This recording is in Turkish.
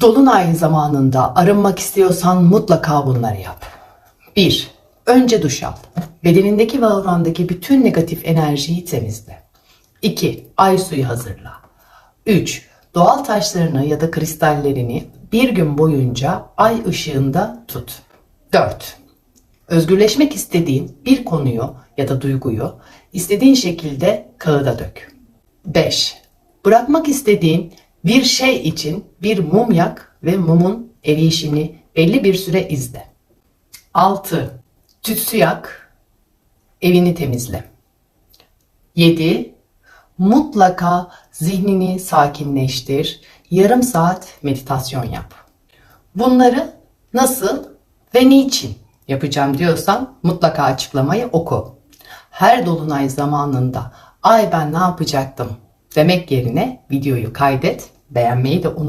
Dolunay zamanında arınmak istiyorsan mutlaka bunları yap. 1. Önce duş al. Bedenindeki ve aurandaki bütün negatif enerjiyi temizle. 2. Ay suyu hazırla. 3. Doğal taşlarını ya da kristallerini bir gün boyunca ay ışığında tut. 4. Özgürleşmek istediğin bir konuyu ya da duyguyu istediğin şekilde kağıda dök. 5. Bırakmak istediğin bir şey için bir mum yak ve mumun eriyişini belli bir süre izle. 6. Tütsü yak, evini temizle. 7. Mutlaka zihnini sakinleştir. Yarım saat meditasyon yap. Bunları nasıl ve niçin yapacağım diyorsan mutlaka açıklamayı oku. Her dolunay zamanında ay ben ne yapacaktım demek yerine videoyu kaydet, beğenmeyi de unutma.